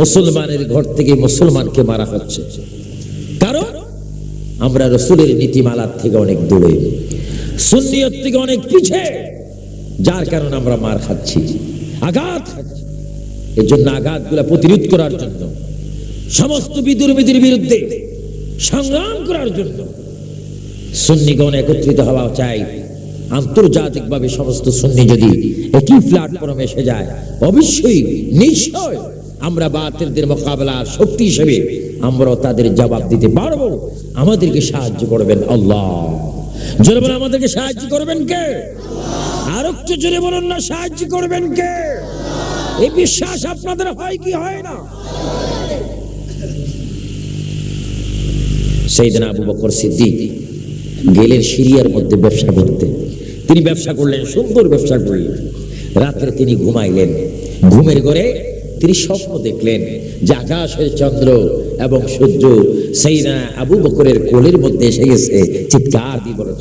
মুসলমানের ঘর থেকে মুসলমানকে মারা হচ্ছে। কারণ আমরা রসুলের নীতিমালার থেকে অনেক দূরে, সুন্নিয়ত থেকে অনেক পিছে, যার কারণে আমরা মার খাচ্ছি, আঘাত এর জন্য আঘাতগুলো প্রতিরোধ করার জন্য, সমস্ত বিদুর্মীদের বিরুদ্ধে সংগ্রাম করার জন্য সুন্নিগণ একত্রিত হওয়া চাই। আন্তর্জাতিকভাবে সমস্ত সুন্নি যদি একই প্ল্যাটফর্মে এসে যায়, অবশ্যই, নিশ্চয় আমরা বাতিলদের মোকাবেলা শক্তি হিসেবে আমরাও তাদের জবাব দিতে পারব। আমাদেরকে সাহায্য করবেন আল্লাহ। জোরে আমাদেরকে সাহায্য করবেন কে? আর একটু জোরে বলুন না, সাহায্য করবেন কে? এই বিশ্বাস আপনাদের হয় কি হয় না? সেইদিন আবু বকর সিদ্দিক গেলেন সিরিয়ার মধ্যে ব্যবসা করতে। তিনি ব্যবসা করলেন, সুন্দর ব্যবসা করলেন। রাত্রে তিনি ঘুমাইলেন। ঘুমের ঘরে তিনি স্বপ্ন দেখলেন, যে আকাশের চন্দ্র এবং সূর্য সেই না আবু বকরের কোলের মধ্যে এসে গেছে চিৎকার দিয়ে বলেন।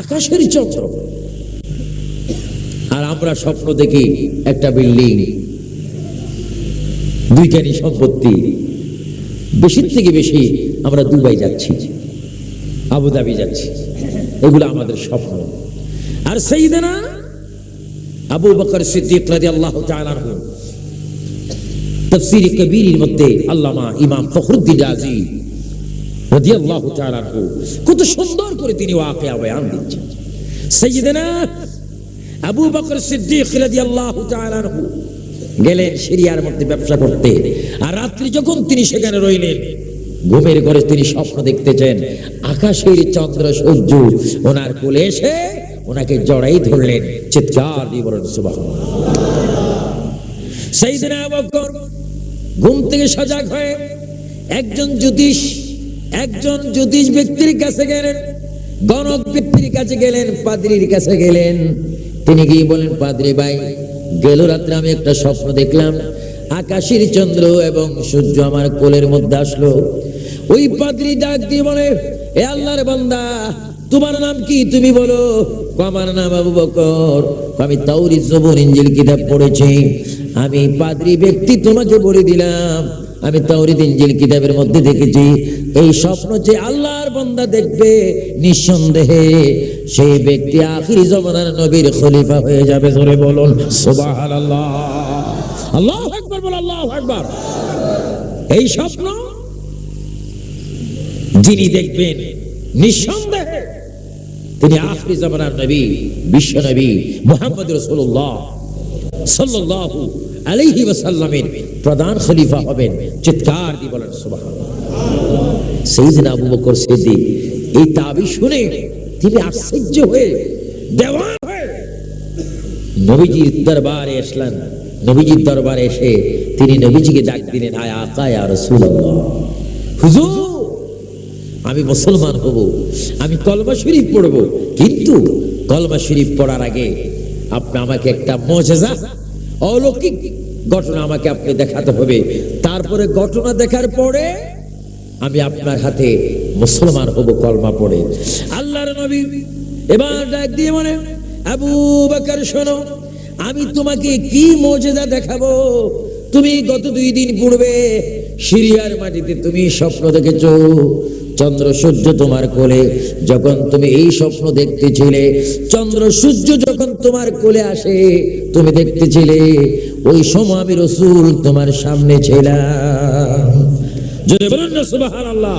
আকাশের চন্দ্র। আর আমরা স্বপ্ন দেখি একটা বিল্ডিং দুইখানি সম্পত্তি বেশির থেকে বেশি আমরা দুবাই যাচ্ছি, আবুধাবি যাচ্ছি। এগুলো আমাদের স্বপ্ন। আর সেই দিনা আবু বকর সিদ্দিক রাদিয়াল্লাহু তাআলা আনহু। তাফসীর কবীরের মধ্যে আল্লামা ইমাম ফখরুদ্দিন রাজি রাদিয়াল্লাহু তাআলা আনহু, কত সুন্দর করে তিনি ওয়াকিয়া বয়ান দিচ্ছেন। সাইয়্যিদানা আবু বকর সিদ্দিক রাদিয়াল্লাহু তাআলা আনহু গেলেন সিরিয়ার মধ্যে ব্যবসা করতে, আর রাত্রি যখন তিনি সেখানে রইলেন, ঘুমের ঘরে তিনি স্বপ্ন দেখতেছেন, আকাশের চন্দ্র সূর্য ওনার কোলে এসে ওনাকে জড়াই ধরলেন চিৎকার দিয়ে বলেন সুবহানাল্লাহ। সেই দিনে ঘুম থেকে সজাগ হয়ে একজন জ্যোতিষ একজন জ্যোতিষ ব্যক্তির কাছে গেলেন, গণক ব্যক্তির কাছে গেলেন, পাদ্রির কাছে গেলেন। তিনি গিয়ে বলেন পাদ্রি ভাই, গেল রাত্রে আমি একটা স্বপ্ন দেখলাম। আকাশের চন্দ্র এবং সূর্য আমার কোলের মধ্যে আসলো। ওই পাদ্রি ডাক দিয়ে বলে, এ আল্লাহর বান্দা, তোমার নাম কি তুমি বলো? আমার নাম আবু বকর। আমি তাওরি জবর ইঞ্জিল কিতাব পড়েছি। আমি পাদ্রি ব্যক্তি তোমাকে বলে দিলাম। আমি তাওরিদ ইঞ্জিল কিতাবের মধ্যে দেখেছি, এই স্বপ্ন যে আল্লাহর বান্দা দেখবে নিঃসন্দেহে সেই ব্যক্তি আখিরি জমানার নবীর খলিফা হয়ে যাবে। ধরে বলুন আল্লাহু বল আল্লাহু এই স্বপ্ন যিনি দেখবেন নিঃসন্দেহে তিনি আখরি জামানার নবী, বিশ্ব নবী মোহাম্মদ রসুল্লাহ সাল্লাল্লাহু আলাইহি ওয়াসাল্লামের প্রধান খলিফা হবেন, চিৎকার দিয়ে বলেন, সুবহানাল্লাহ। সাইয়েদনা আবু বকর সিদ্দিক এই তাবি শুনে তিনি আশ্চর্য হয়ে, দেওয়ান হয়ে নবীজির দরবারে আসলেন। নবীজির দরবারে এসে তিনি নবীজিকে ডাক দিলেন আয় আকা ইয়া রাসূলুল্লাহ। হুজুর আমি মুসলমান হব, আমি কলমা শরীফ পড়ব। কিন্তু কলমা শরীফ পড়ার আগে আপনি আমাকে একটা মজেজা, অলৌকিক ঘটনা আমাকে আপনি দেখাতে হবে। তারপরে ঘটনা দেখার পরে আমি আপনার হাতে মুসলমান হব কলমা পড়ে। আল্লাহর নবী এবার ডাক দিয়ে মনে আবু বাকার, শোনো, আমি তোমাকে কি মজেদা দেখাবো? তুমি গত দুই দিন পূর্বে সিরিয়ার মাটিতে তুমি স্বপ্ন দেখেছ। চন্দ্র সূর্য তোমার কোলে, যখন তুমি এই স্বপ্ন দেখতেছিলে, চন্দ্র সূর্য যখন তোমার কোলে আসে, তুমি দেখতেছিলে, ওই সময় আমি রসুল তোমার সামনে ছিলাম। যদি বলুন না, সুবহানাল্লাহ।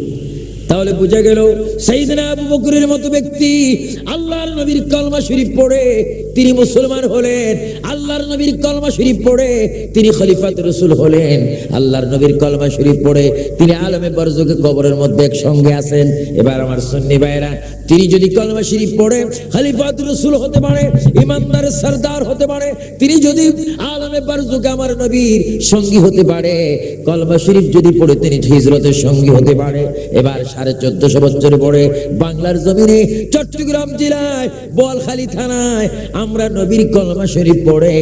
তাহলে বোঝা গেল সেই দিন আবু বকরের মতো ব্যক্তি আল্লাহর নবীর কলমা শরীফ পড়ে তিনি মুসলমান হলেন, আল্লাহর নবীর কলমা শরীফ পড়ে তিনি খলিফাত রসুল হলেন, আল্লাহর নবীর কলমা শরীফ পড়ে তিনি আলমে বরজকে কবরের মধ্যে একসঙ্গে আছেন। এবার আমার সন্নি ভাইরা তিনি যদি কলমা শরীফ পড়ে, খলিফাত রসুল হতে পারে, ইমানদার সরদার হতে পারে, তিনি যদি আলমে বরজকে আমার নবীর সঙ্গী হতে পারে, কলমা শরীফ যদি পড়ে, তিনি হিজরতের সঙ্গী হতে পারে। এবার সাড়ে চোদ্দশো বছর পরে বাংলার জমিনে চট্টগ্রাম জেলায়, বোয়ালখালী থানায় আমরা নবীর কলমা শরীফ পড়ে,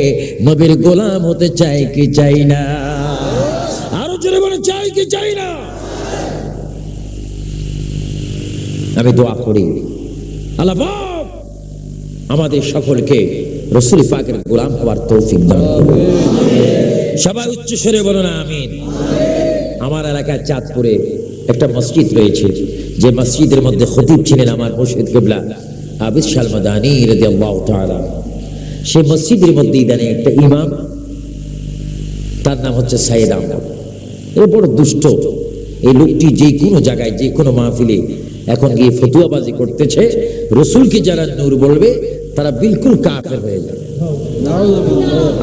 নবীর গোলাম হতে চাই কি চাই না? আরও জোরে বলে চাই কি চাই না? আমি দোয়া করি। আল্লাহ আমাদের সকলকে রসুল পাকের গোলাম হওয়ার তৌফিক দান সবাই উচ্চ স্বরে বলো না আমিন। আমার এলাকায় চাঁদপুরে একটা মসজিদ রয়েছে যে মসজিদের মধ্যে খতিব ছিলেন আমার মুর্শিদ কিবলা আবিদ সালমাদানি রাদিয়াল্লাহু তাআলা। সেই মসজিদের মধ্যে ইদানে একটা ইমাম তার নাম হচ্ছে সাইদ আহমদ। এ বড় দুষ্ট। এই লোকটি যে কোনো জায়গায় যে কোনো মাহফিলে এখন গিয়ে ফতুয়াবাজি করতেছে। রসুলকে যারা নূর বলবে, তারা বিলকুল কাফের হয়ে যাবে।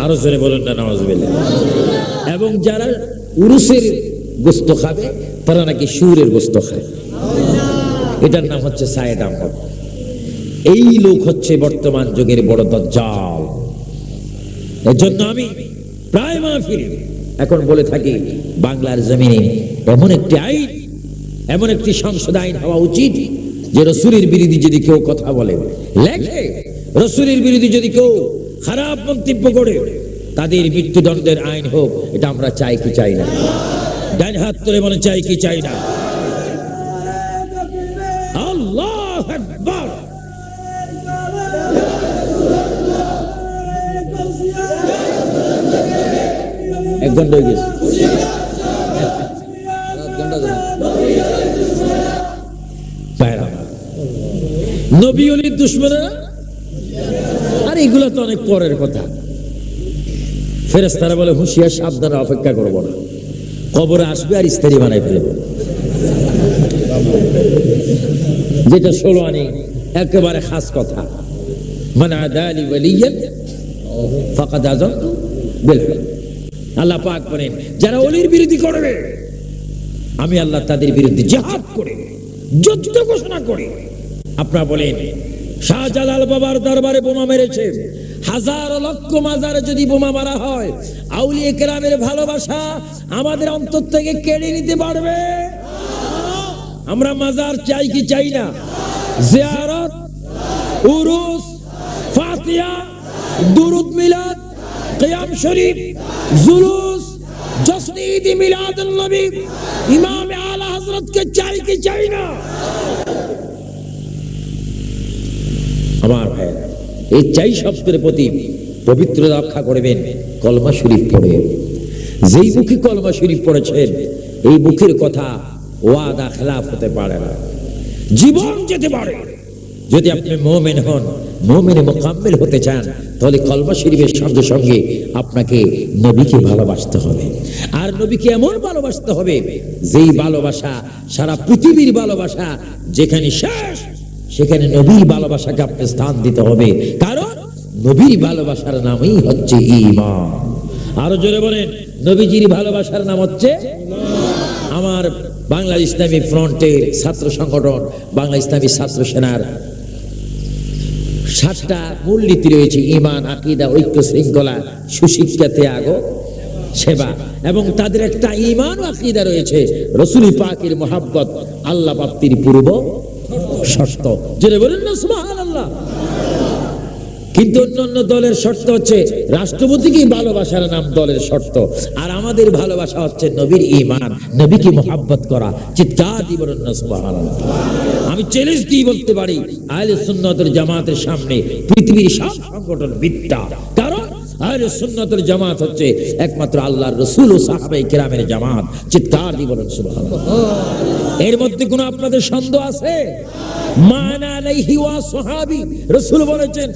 আরও জোরে না নওয়াজ এবং যারা উরুসের গোস্ত খাবে, তারা নাকি সুরের গোস্ত খায়। এটার নাম হচ্ছে সায়েদ আহমদ। এই লোক হচ্ছে বর্তমান যুগের বড় দজ্জাল। এর জন্য আমি প্রায় মাহফিলে এখন বলে থাকি, বাংলার জমিনে এমন একটি আইন এমন একটি সংসদ আইন হওয়া উচিত যে রসুরের বিরোধী যদি কেউ কথা বলে। লেখে রসুরের বিরোধী যদি কেউ খারাপ মন্তব্য করে, তাদের মৃত্যুদণ্ডের আইন হোক, এটা আমরা চাই কি চাই না। ডান হাত তুলে বলে চাই কি চাই না। আল্লাহ আকবার। এক ঘণ্টা গেছে। দুশ্মনেরা? আর এগুলো তো অনেক পরের কথা। ফেরেস্তারা বলে, হুঁশিয়ার সাবধানে অপেক্ষা করব না। কবরে আসবে আর ইস্তারি বানাই যেটা ষোলো আনি, একেবারে খাস কথা। মানে আদালি ওয়ালিয়ান, ফাকাদ আজম বিল আল্লাহ পাক বলেন, যারা অলির বিরোধী করবে, আমি আল্লাহ তাদের বিরুদ্ধে জাহাদ করে, যুদ্ধ ঘোষণা করি আপনারা বলেন, শাহজালাল বাবার দরবারে বোমা মেরেছে। হাজার লক্ষ মাজারে যদি বোমা মারা হয় আউলিয়ে কেরামের ভালোবাসা আমাদের অন্তর থেকে কেড়ে নিতে পারবে? আমরা মাজার চাই কি চাই না? জিয়ারত, উরুস, ফাতিয়া, দুরুদ মিলাদ, কিয়াম শরীফ, জুলুস জশ্ন মিলাদ নবী। ইমাম আলা হযরত কে চাই কি চাই না? আমার ভাই এই চাই শব্দের প্রতি পবিত্র রক্ষা করবেন কলমা শরীফ পড়ে। যেই মুখে কলমা শরীফ পড়েছেন, এই মুখের কথা ওয়াদা, খেলাফ হতে পারে না। জীবন যেতে পারে। যদি আপনি মোমেন হন, মোমেনে মোকাম্মেল হতে চান, তাহলে কলমা শরীফের সঙ্গে সঙ্গে আপনাকে নবীকে ভালোবাসতে হবে। আর নবীকে এমন ভালোবাসতে হবে, যেই ভালোবাসা সারা পৃথিবীর ভালোবাসা, যেখানে শেষ সেখানে নবীর ভালোবাসাকে আপনি স্থান দিতে হবে। কারণ নবীর ভালোবাসার নামই হচ্ছে ইমান আরও জোরে বলেন, নবীজির ভালোবাসার নাম হচ্ছে আমার বাংলা ইসলামী ফ্রন্টের ছাত্র সংগঠন বাংলা ইসলামী ছাত্র সেনার সাতটা মূলনীতি রয়েছে ইমান আকিদা, ঐক্য, শৃঙ্খলা, সুশিক্ষা, ত্যাগ সেবা। এবং তাদের একটা ইমান আকিদা রয়েছে, রসুলি পাকের মোহাব্বত, আল্লাহ প্রাপ্তির পূর্ব শর্ত। যেটা বলেন না, সুবহানাল্লাহ। কিন্তু দলের শর্ত হচ্ছে ভালোবাসার নাম দলের শর্ত। আর আমাদের ভালোবাসা হচ্ছে নবীর ইমান নবীকে মোহাব্বত করা। চিৎকার আমি চ্যালেঞ্জ দিয়ে বলতে পারি, আহলে সুন্নতের জামাতের সামনে পৃথিবীর সব সংগঠন মিথ্যা। আহলে সুন্নতের জামাত হচ্ছে একমাত্র আল্লাহর রসুল ও সাহাবাই কেরামের জামাত। চিৎকার দিবরণ সুবহানাল্লাহ। এর মধ্যে কোনো আপনাদের সন্দেহ আছে? ওয়া বলেছেন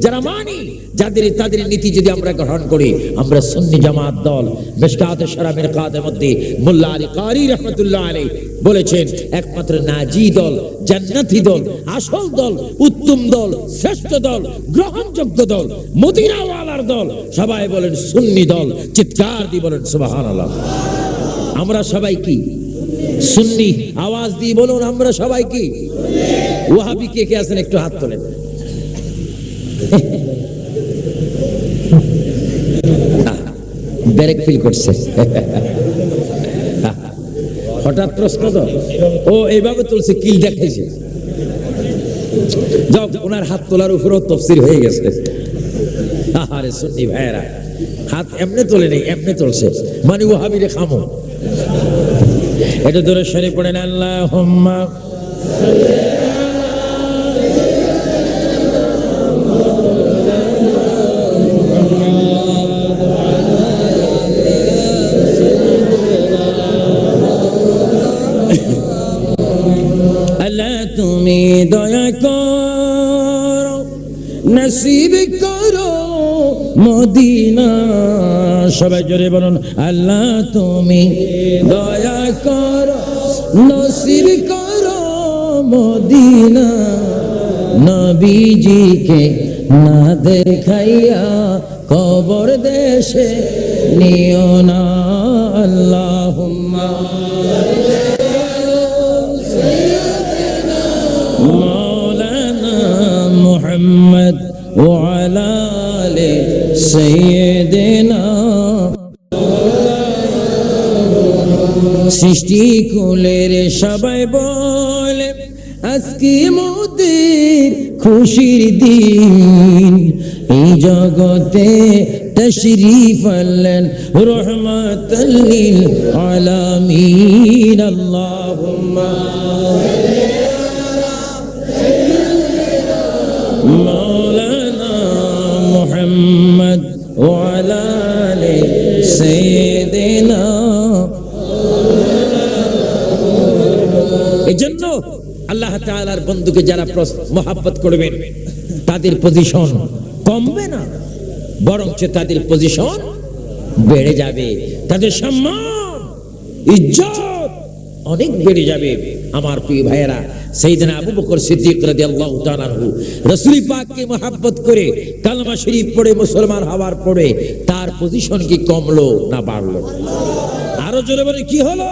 যারা মানি, যাদের তাদের নীতি যদি আমরা গ্রহণ করি, আমরা সুন্নি দল মোল্লা কারি বলেছেন, একমাত্র নাজি দল, জান্নাতি দল, আসল দল, উত্তম দল, শ্রেষ্ঠ দল, গ্রহণযোগ্য দল, মদিনাওয়ালার দল। সবাই বলেন সুন্নি দল, চিৎকার দিয়ে বলেন সুবহানাল্লাহ। আমরা সবাই কি? সুন্নি, আওয়াজ দিয়ে বলুন আমরা সবাই কি? ওয়াহাবি কে কে আছেন একটু হাত তোলেন। ব্যারেক ফিল করছে। হঠাৎ প্রশ্ন তো, ও এইভাবে তুলছে, কিল দেখাইছে। যাও ওনার হাত তোলার উপরেও তফসির হয়ে গেছে। আরে সুন্নি ভাইয়েরা, হাত এমনি তোলে নেই এমনি তুলছে। মানে ওহাবিরে খামো। এটা ধরে সরে পড়েন? আল্লাহ হোম্মা তুমি দয়া করো নসিব করো। মদিনা। সবাই জোরে বলুন, আল্লাহ তুমি দয়া কর, নসিব কর মদিনা। নবীজিকে না দেখাইয়া কবর দেশে নিও না। আল্লাহ মৌলানা মোহাম্মদ ওয়ালা সৈয়দেনা সৃষ্টি কুলের সবাই বলে, আজকে মোদের খুশির দিন। এই জগতে তশরিফ আল্লাহ আলামিন, আল্লাহুম্মা দিন এই জন্য আল্লাহ তালার বন্ধুকে যারা মহাব্বত করবেন, তাদের পজিশন কমবে না, বরঞ্চ তাদের পজিশন বেড়ে যাবে। তাদের সম্মান, ইজ্জত অনেক বেড়ে যাবে। আমার প্রিয় ভাইয়েরা, সেইদিন আবু বকর সিদ্দিক রাজি আল্লাহ রসুলি পাককে মহাব্বত করে কালমা শরীফ পড়ে মুসলমান হওয়ার পরে তার পজিশন কি কমলো না বাড়লো আরও জোরে বলে, কি হলো?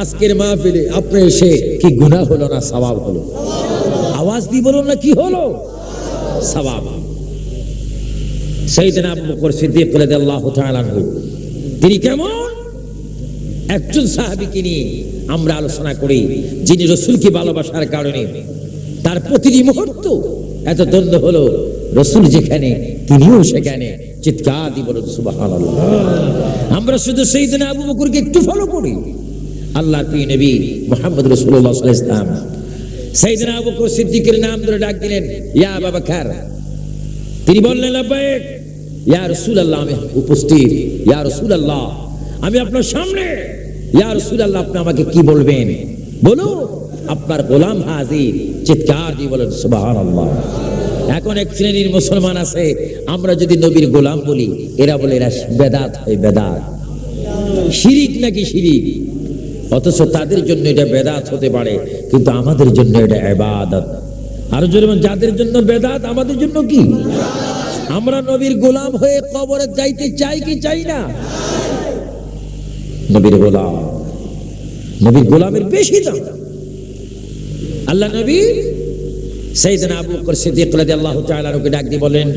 আজকের মাহফিলে আপনি এসে কি গুনাহ হলো না সওয়াব হলো? আওয়াজ দিয়ে বলুন না, কি হলো? সিদ্দিক রাদিয়াল্লাহু তাআলা আনহু, তিনি কেমন? একজন সাহাবিকে নিয়ে আমরা আলোচনা করি, যিনি রসুলকে ভালোবাসার কারণে। তার প্রতিটি মুহূর্ত এত দ্বন্দ্ব হলো, রসুল যেখানে, তিনিও সেখানে। চিৎকার দিব সুবহানাল্লাহ। আমরা শুধু সেই দিনে আবু বকরকে একটু ফলো করি। আল্লাহর প্রিয় নবী মোহাম্মদ রসুল্লাহ ইসলাম সেই দিন আবু বকর সিদ্দিকের নাম ধরে ডাক দিলেন, ইয়া বাবা খার তিনি বললেন লাব্বাইক ইয়া রাসূলুল্লাহ, আমি উপস্থিত। ইয়া রাসূলুল্লাহ, আমি আপনার সামনে। ইয়া রাসূলুল্লাহ, আপনি আমাকে কি বলবেন? বলো আপনার গোলাম হাজির। চিৎকার দিয়ে বলেন, সুবহানাল্লাহ। এখন এক শ্রেণির মুসলমান আছে, আমরা যদি নবীর গোলাম বলি, এরা বলে এরা বেদাত হয় বেদাত। শিরিক নাকি শিরিক? অথচ তাদের জন্য এটা বেদাত হতে পারে, কিন্তু আমাদের জন্য এটা এবাদত আরও জোরে যাদের জন্য বেদাত, আমাদের জন্য কি? আমরা নবীর গোলাম হয়ে কবরে যাইতে চাই কি চাই না? নবীর গোলাম। নবীর গোলামের বেশি দাম। আল্লাহ নবী সেইদিন আবু বকর সিদ্দিক রাদিয়াল্লাহু তাআলা ওকে ডাক দিয়ে বলেন,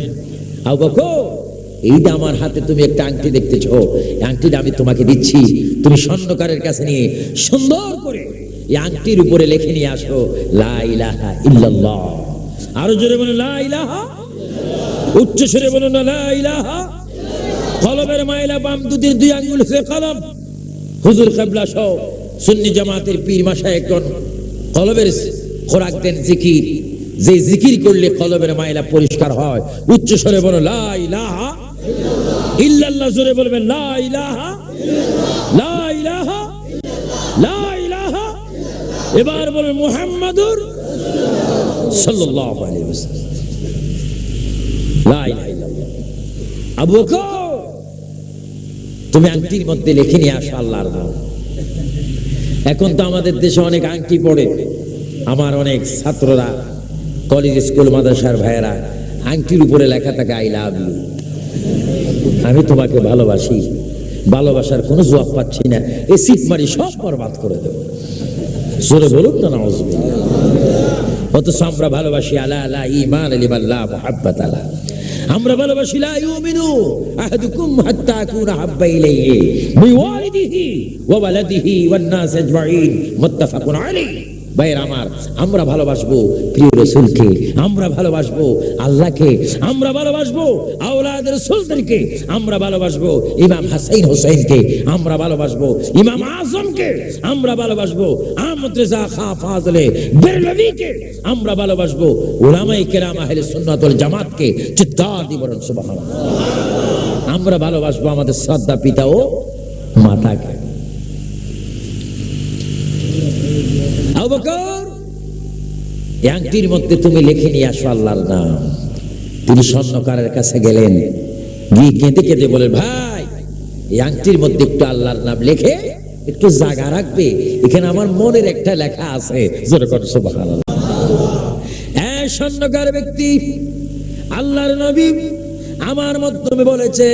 আবু বকর এইটা আমার হাতে তুমি একটা আংটি দেখতেছো, এই আংটিটা আমি তোমাকে দিচ্ছি। তুমি স্বর্ণকারের কাছে নিয়ে সুন্দর করে এই আংটির উপরে লিখে নিয়ে আসো, লা ইলাহা ইল্লাল্লাহ। আরও জোরে বলো লা ইলাহা উচ্চ সুরে বলো না লা ইলাহা কলমের মাইলা বাম দুদির দুই আঙ্গুল সে কলম। হুজুর কাবলা সহ সুন্নি জামাতের পীর মাসা একজন কলবের খোরাক দেন জিকির। যে জিকির করলে কলবের মাইলা পরিষ্কার হয়। উচ্চ স্বরে বলো, লা ইলাহা ইল্লাল্লাহ। জোরে বলবেন এবার বলেন, মুহাম্মাদুর আবু তুমি আংটির মধ্যে লিখে নিয়ে আসো আল্লাহর এখন তো আমাদের দেশে অনেক আংটি পড়ে। আমার অনেক ছাত্ররা কলেজ, স্কুল, মাদ্রাসার ভাইয়েরা, আংটির উপরে লেখা থাকে, আই লাভ ইউ। আমি তোমাকে ভালোবাসি, ভালোবাসার কোনো জবাব পাচ্ছি না। এই সিট মারি সব বরবাদ করে দেবো। জোরে বলুন না নওয়াজ অথচ আমরা ভালোবাসি, আলা আলা ইমান আলী আলিমাল্লাহ মোহাব্বত আলা। আমরা ভালোবাসি, লা ইউমিনু আহাদুকুম হাত্তা আকুনা হাব্বা ইলাইহি বিওয়ালিদিহি ওয়া ওয়ালাদিহি ওয়ান নাস আজমাইন। মুত্তাফাকুন আলাইহি। ভাইয়ের আমার, আমরা ভালোবাসবো প্রিয় রসুলকে, আমরা ভালোবাসবো আল্লাহকে, আমরা ভালোবাসবো আওলাদ রসুলদেরকে, আমরা ভালোবাসবো ইমাম হাসাইন হোসেনকে আমরা ভালোবাসবো ইমাম আজমকে, আমরা ভালোবাসবো আহমদ খা ফাজলে বেরলভীকে, আমরা ভালোবাসবো ওলামাই কেরাম আহলে সুন্নাতুল জামাতকে চিত্তার দিবরণ সুবহানাল্লাহ। আমরা ভালোবাসবো আমাদের শ্রদ্ধা পিতা ও মাতাকে। আবু বকর আংটির মধ্যে তুমি লিখে নিয়ে আসো আল্লাহর নাম। তিনি স্বর্ণকারের কাছে গেলেন। গিয়ে কেঁদে কেঁদে বলেন, ভাই, এই আংটির মধ্যে একটু আল্লাহর নাম লিখে একটু জায়গা রাখবে। এখানে আমার মনের একটা লেখা আছে। স্বর্ণকার ব্যক্তি, আল্লাহর নবী আমার মাধ্যমে বলেছে,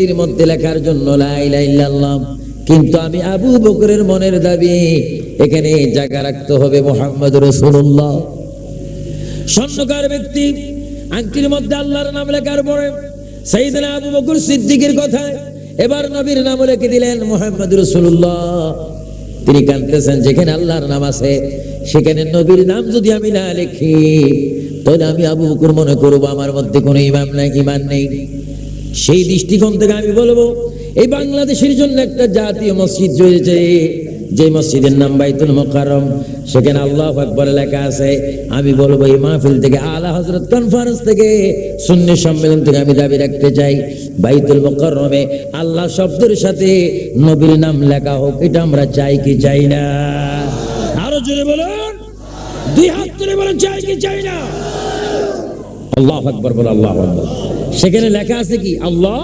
এই মধ্যে লেখার জন্য লা ইলাহা ইল্লাল্লাহ। কিন্তু আমি আবু বকরের মনের দাবি। এখানে জায়গা রাখতে হবে মোহাম্মদ রসুল্লাহ। স্বর্ণকার ব্যক্তি, আংটির মধ্যে আল্লাহর নাম লেখার পরে সেইদিন আবু বকর সিদ্দিকের কথায় এবার নবীর নাম লিখে দিলেন মোহাম্মদ রসুল্লাহ। তিনি কাঁদতেছেন, যেখানে আল্লাহর নাম আছে, সেখানে নবীর নাম যদি আমি না লিখি, তাহলে আমি আবু বকর মনে করব আমার মধ্যে কোনো ইমাম নাই, ইমান নেই। সেই দৃষ্টিকোণ থেকে আমি বলব, এই বাংলাদেশের জন্য একটা জাতীয় মসজিদ রয়েছে। যে মসজিদের নাম বাইতুল মোকারম সেখানে আল্লাহ আকবর লেখা আছে, আমি বলব এই মাহফিল থেকে আলা হজরত কনফারেন্স থেকে শূন্য সম্মেলন থেকে আমি দাবি রাখতে চাই, বাইতুল মোকারমে আল্লাহ শব্দের সাথে নবীর নাম লেখা হোক, এটা আমরা চাই কি চাই না? আরও জোরে বলুন, দুই হাত তুলে বলুন, চাই কি চাই না? আল্লাহ আকবর বল, আল্লাহ আকবর। সেখানে লেখা আছে কি? আল্লাহ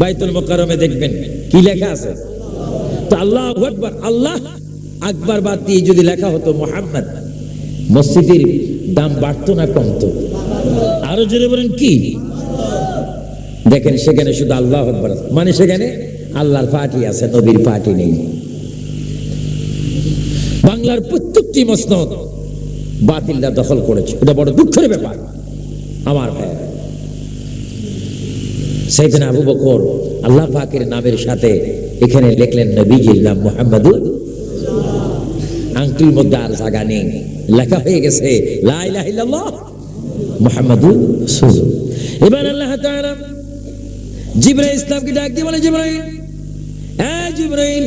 বাইতুল মোকারমে দেখবেন, কি লেখা আছে? আল্লাহ আকবর বাদ দিয়ে যদি লেখা হতো মোহাম্মদ, মসজিদের দাম বাড়তো না আরও জোরে বলেন কি? দেখেন সেখানে শুধু আল্লাহ আকবর মানে সেখানে আল্লাহর পার্টি আছে, নবীর পার্টি নেই। বাংলার প্রত্যেকটি মসনদ বাতিলরা দখল করেছে। এটা বড় দুঃখের ব্যাপার। আমার ভাই, সেইদিন আবু বকর আল্লাহ পাকের নামের সাথে এখানে লিখলেন নবীজির নাম মোহাম্মদুল আংটির মধ্যে আর জায়গা নেই। লেখা হয়ে গেছে মুহাম্মাদুর এবার আল্লাহ ইসলামকে ডাক দিয়ে বলে হ্যাঁ জিবরাইল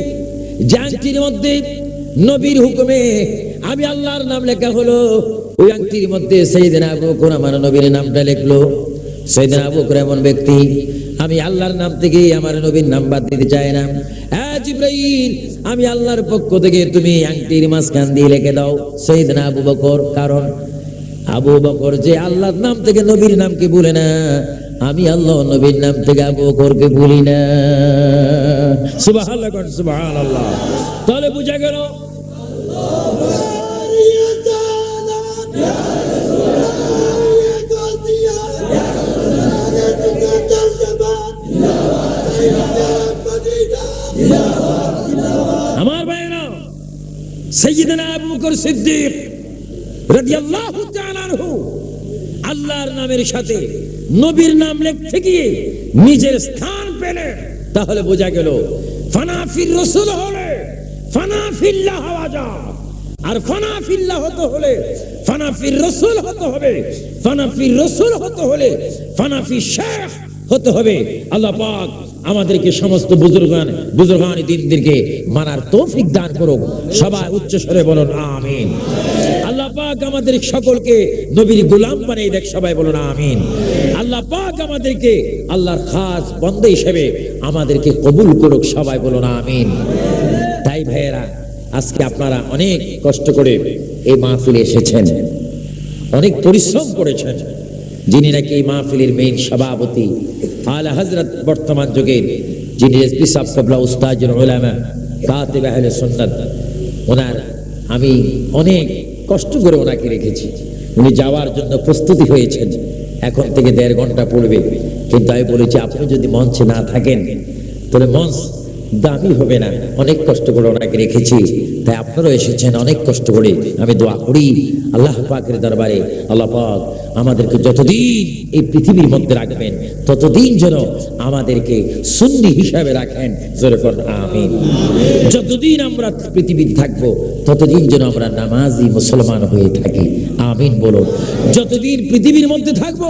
জানটির মধ্যে নবীর হুকুমে আমি আল্লাহর নাম লেখা হলো, ওই আংটির মধ্যে সেইদিন আবু বকর আমার নবীর নামটা লিখলো। সেইদিন আবু বকর এমন ব্যক্তি আমি আল্লাহর নাম থেকে আমার নবীর নাম বাদ দিতে চাই না। আমি আল্লাহর পক্ষ থেকে তুমি আংটির মাঝখান দিয়ে রেখে দাও সেইদিন আবু বকর, কারণ আবু বকর যে আল্লাহর নাম থেকে নবীর নামকে বলে না, আমি আল্লাহ নবীর নাম থেকে আবু বকরকে বলি না। সুবহানাল্লাহ। তাহলে বুঝা গেল আল্লাহর নামের সাথে নবীর নাম লিখতে গিয়ে নিজের স্থান পেলে। তাহলে বোঝা গেল, ফানাফির রসুল হলে ফানাফিল্লাহ আর ফানাফিল্লাহ হতে হলে ফানাফির রসুল হতে হবে। ফানাফির রসুল হতে হলে ফানাফি শেখ হতে হবে। আল্লাহ পাক আমাদেরকে সমস্ত বুজুর্গান, বুজুর্গানি দিনদেরকে মানার তৌফিক দান করুক। সবাই উচ্চ স্বরে বলুন, আমিন। আল্লাহ পাক আমাদের সকলকে নবীর গোলাম বানিয়ে দেখ, সবাই বলুন, আমিন। আল্লাহ পাক আমাদেরকে আল্লাহর খাস বন্ধ হিসেবে আমাদেরকে কবুল করুক, সবাই বলুন, আমিন। তাই ভাইয়েরা, আজকে আপনারা অনেক কষ্ট করে এই মাহফিলে এসেছেন। অনেক পরিশ্রম করেছেন। যিনি নাকি মাহফিলের মেইন সভাপতি, আলা হজরত বর্তমান যুগের যিনি এসপি সাহেব কাবলা উস্তাজুল কাতিব আহলে সুন্নাত, ওনার আমি অনেক কষ্ট করে ওনাকে রেখেছি। উনি যাওয়ার জন্য প্রস্তুতি হয়েছেন। এখন থেকে দেড় ঘণ্টা পড়বে কিন্তু আমি বলেছি, আপনি যদি মঞ্চে না থাকেন, তাহলে মঞ্চ দামি হবে না। অনেক কষ্ট করে ওনাকে রেখেছি। তাই আপনারাও এসেছেন, অনেক কষ্ট করে। আমি দোয়া করি আল্লাহ পাকের দরবারে। আল্লাহ পাক আমাদেরকে যতদিন এই পৃথিবীর মধ্যে রাখবেন, ততদিন যেন আমাদেরকে সুন্নি হিসাবে রাখেন। জোরে কর আমিন। যতদিন আমরা পৃথিবীতে থাকব, ততদিন যেন আমরা নামাজি মুসলমান হয়ে থাকি। আমিন বলো যতদিন পৃথিবীর মধ্যে থাকব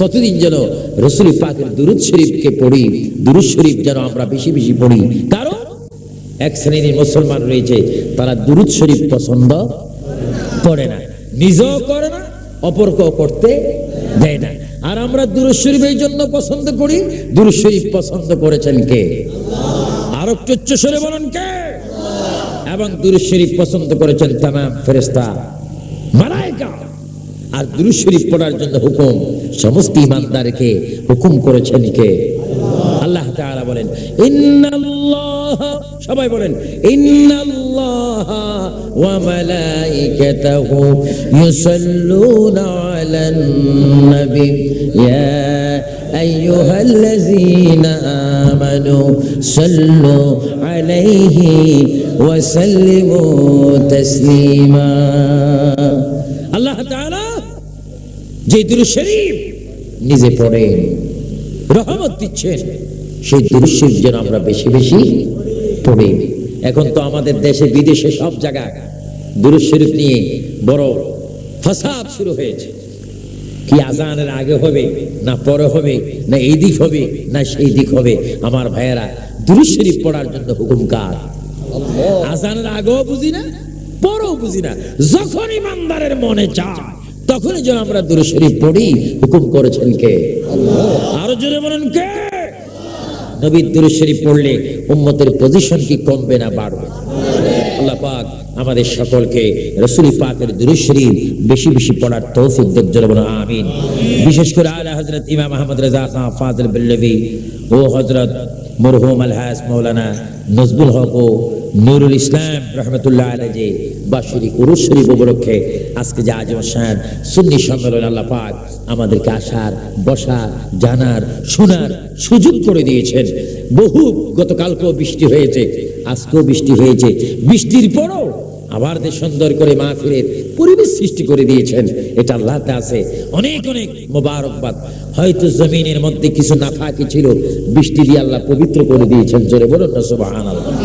ততদিন যেন রসুল পাকের দুরুদ শরীফকে পড়ি, দুরুদ শরীফ যেন আমরা বেশি বেশি পড়ি। কারণ এক শ্রেণির মুসলমান রয়েছে, তারা দুরুদ শরীফ পছন্দ করে না, নিজেও করে না, অপরকেও করতে দেয় না। আর আমরা দুরুদ শরীফ এই জন্য পছন্দ করি, দুরুদ শরীফ পছন্দ করেছেন কে? আরও উচ্চ স্বরে বলেন কে? এবং দুরুদ শরীফ পছন্দ করেছেন তামাম ফেরেস্তা মালাইকা আর দুরুদ শরীফ পড়ার জন্য হুকুম সমস্ত ইমানদারকে হুকুম করেছেন কে? আল্লাহ তাআলা বলেন, ইন্নাল্লাহ সবাই বলেন, ইন্নাল্লাহ ওয়া মালাইকাতাহু ইউসাল্লুনা আলান নবী। ইয়া আইয়ুহাল্লাযীনা আমানু সাল্লু আলাইহি ওয়া সাল্লিমু তাসলিমা। যে শরীফ নিজে পড়েন রহমত দিচ্ছেন সেই দুরূদ শরীফ যেন আমরা বেশি বেশি পড়ি। এখন তো আমাদের দেশে বিদেশে সব জায়গায় শরীফ নিয়ে বড় ফাসাদ শুরু হয়েছে। কি আজানের আগে হবে না পরে হবে না এই দিক হবে না সেই দিক হবে আমার ভাইয়েরা শরীফ পড়ার জন্য হুকুম কার আজানের আগেও বুঝি না পরেও বুঝি না যখন ইমানদারের মনে চায় তখনই যেন আমরা দুরূদ শরীফ পড়ি। হুকুম করেছেন কে? আরও জোরে বলেন কে? নবীর দুরূদ শরীফ পড়লে উম্মতের পজিশন কি কমবে না বাড়বে? আল্লাহ পাক আমাদের সকলকে রসুল পাকের বেশি বেশি পড়ার তৌফিক দেব জোরে আমিন। বিশেষ করে আলা হযরত ইমাম আহমদ রাজা খান ফাজিল বিল্লবী ও হযরত মরহুম আলহাস মাওলানা নজবুল হক ও নুরুল ইসলাম রহমতুল্লাহ আলাই যে বাৎসরিক উরুস শরীফ উপলক্ষে আজকে যে আজম শাহ সুন্নি সম্মেলন আল্লাহ পাক আমাদেরকে আসার, বসার, জানার, শোনার সুযোগ করে দিয়েছেন। বহু গতকালকেও বৃষ্টি হয়েছে, আজকেও বৃষ্টি হয়েছে। বৃষ্টির পরও আবার যে সুন্দর করে মা মাহফিলের পরিবেশ সৃষ্টি করে দিয়েছেন। এটা আল্লাহতে আছে। অনেক অনেক মোবারকবাদ। হয়তো জমিনের মধ্যে কিছু নাফাকি ছিল, বৃষ্টি দিয়ে আল্লাহ পবিত্র করে দিয়েছেন। জোরে বলুন না, সুবহানাল্লাহ।